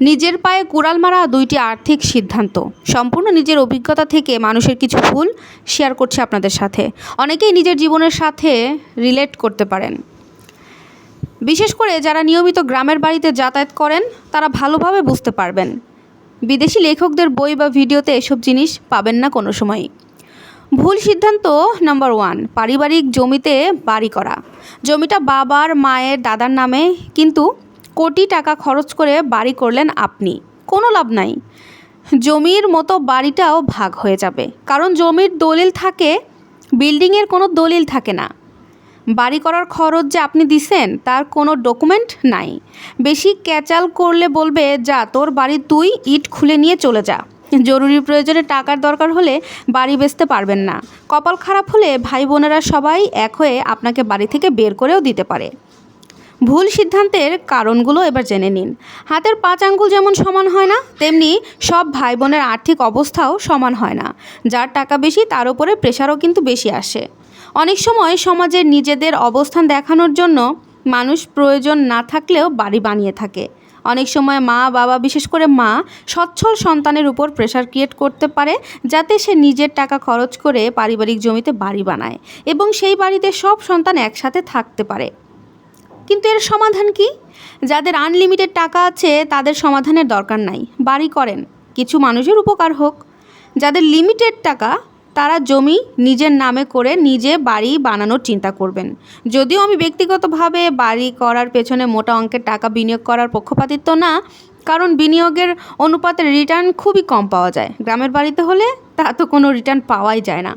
নিজের পায়ে কুড়াল মারা দুইটি আর্থিক সিদ্ধান্ত। সম্পূর্ণ নিজের অভিজ্ঞতা থেকে মানুষের কিছু ভুল শেয়ার করছে আপনাদের সাথে। অনেকেই নিজের জীবনের সাথে রিলেট করতে পারেন। বিশেষ করে যারা নিয়মিত গ্রামের বাড়িতে যাতায়াত করেন, তারা ভালোভাবে বুঝতে পারবেন। বিদেশি লেখকদের বই বা ভিডিওতে এসব জিনিস পাবেন না কোনো সময়ই। ভুল সিদ্ধান্ত নাম্বার ওয়ান পারিবারিক জমিতে বাড়ি করা। জমিটা বাবার, মায়ের, দাদার নামে, কিন্তু কোটি টাকা খরচ করে বাড়ি করলেন আপনি। কোনো লাভ নাই। জমির মতো বাড়িটাও ভাগ হয়ে যাবে। কারণ জমির দলিল থাকে, বিল্ডিংয়ের কোনো দলিল থাকে না। বাড়ি করার খরচ যে আপনি দিছেন, তার কোনো ডকুমেন্ট নাই। বেশি ক্যাচাল করলে বলবে, যা, তোর বাড়ি তুই ইট খুলে নিয়ে চলে যা। জরুরি প্রয়োজনে টাকার দরকার হলে বাড়ি বেচতে পারবেন না। কপাল খারাপ হলে ভাই বোনেরা সবাই এক হয়ে আপনাকে বাড়ি থেকে বের করেও দিতে পারে। ভুল সিদ্ধান্তের কারণগুলো এবার জেনে নিন। হাতের পাঁচ আঙ্গুল যেমন সমান হয় না, তেমনি সব ভাই বোনের আর্থিক অবস্থাও সমান হয় না। যার টাকা বেশি, তার উপরে প্রেশারও কিন্তু বেশি আসে। অনেক সময় সমাজের নিজেদের অবস্থান দেখানোর জন্য মানুষ প্রয়োজন না থাকলেও বাড়ি বানিয়ে থাকে। অনেক সময় মা, বাবা, বিশেষ করে মা, সচ্ছল সন্তানের উপর প্রেশার ক্রিয়েট করতে পারে, যাতে সে নিজের টাকা খরচ করে পারিবারিক জমিতে বাড়ি বানায় এবং সেই বাড়িতে সব সন্তান একসাথে থাকতে পারে। কিন্তু এর সমাধান কি? যাদের আনলিমিটেড টাকা আছে, তাদের সমাধানের দরকার নাই। বাড়ি করেন, কিছু মানুষের উপকার হোক। যাদের লিমিটেড টাকা, তারা জমি নিজের নামে করে নিজে বাড়ি বানানোর চিন্তা করবেন। যদিও আমি ব্যক্তিগতভাবে বাড়ি করার পেছনে মোটা অঙ্কের টাকা বিনিয়োগ করার পক্ষপাতিত্ব না, কারণ বিনিয়োগের অনুপাতে রিটার্ন খুবই কম পাওয়া যায়। গ্রামের বাড়িতে হলে তা তো কোনো রিটার্ন পাওয়াই যায় না।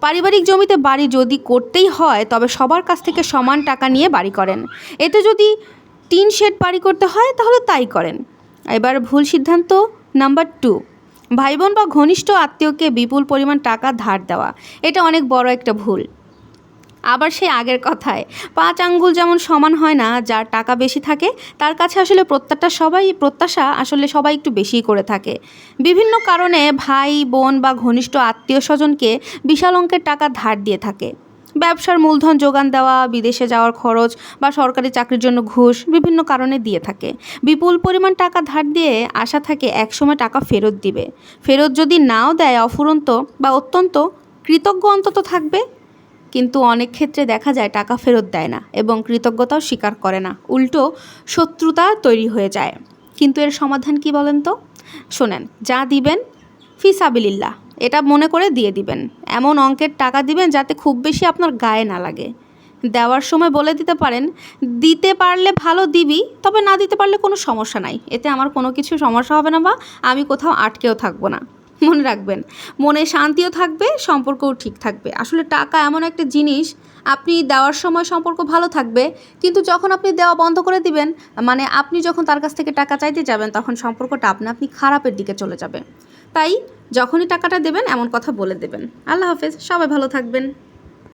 পারিবারিক জমিতে বাড়ি যদি করতেই হয়, তবে সবার কাছ থেকে সমান টাকা নিয়ে বাড়ি করেন। এতে যদি টিন শেড বাড়ি করতে হয়, তাহলে তাই করেন। এবার ভুল সিদ্ধান্ত নাম্বার টু ভাই বোন বা ঘনিষ্ঠ আত্মীয়কে বিপুল পরিমাণ টাকা ধার দেওয়া। এটা অনেক বড় একটা ভুল। আবার সেই আগের কথায়। পাঁচ আঙ্গুল যেমন সমান হয় না, যার টাকা বেশি থাকে, তার কাছে আসলে প্রত্যাশা সবাই, প্রত্যাশা আসলে সবাই একটু বেশিই করে থাকে। বিভিন্ন কারণে ভাই, বোন বা ঘনিষ্ঠ আত্মীয় স্বজনকে বিশাল অঙ্কের টাকা ধার দিয়ে থাকে। ব্যবসার মূলধন যোগান দেওয়া, বিদেশে যাওয়ার খরচ বা সরকারি চাকরির জন্য ঘুষ বিভিন্ন কারণে দিয়ে থাকে। বিপুল পরিমাণ টাকা ধার দিয়ে আশা থাকে একসময় টাকা ফেরত দিবে। ফেরত যদি নাও দেয় অফুরন্ত বা অত্যন্ত, কৃতজ্ঞ অন্তত থাকবে। কিন্তু অনেক ক্ষেত্রে দেখা যায় টাকা ফেরত দেয় না এবং কৃতজ্ঞতাও স্বীকার করে না। উল্টো শত্রুতা তৈরি হয়ে যায়। কিন্তু এর সমাধান কি বলেন তো? শোনেন, যা দিবেন ফিসাবিলিল্লাহ এটা মনে করে দিয়ে দিবেন। এমন অঙ্কের টাকা দিবেন যাতে খুব বেশি আপনার গায়ে না লাগে। দেওয়ার সময় বলে দিতে পারেন, দিতে পারলে ভালো দিবি, তবে না দিতে পারলে কোনো সমস্যা নাই। এতে আমার কোনো কিছু সমস্যা হবে না বা আমি কোথাও আটকেও থাকব না। মনে রাখবেন। মনে শান্তিও থাকবে, সম্পর্কও ঠিক থাকবে। আসলে টাকা এমন একটা জিনিস, আপনি দেওয়ার সময় সম্পর্ক ভালো থাকবে, কিন্তু যখন আপনি দেওয়া বন্ধ করে দিবেন মানে আপনি যখন তার কাছ থেকে টাকা চাইতে যাবেন, তখন সম্পর্কটা আপনি আপনি খারাপের দিকে চলে যাবে। তাই যখনই টাকাটা দেবেন, এমন কথা বলে দেবেন। আল্লাহ হাফেজ, সবাই ভালো থাকবেন।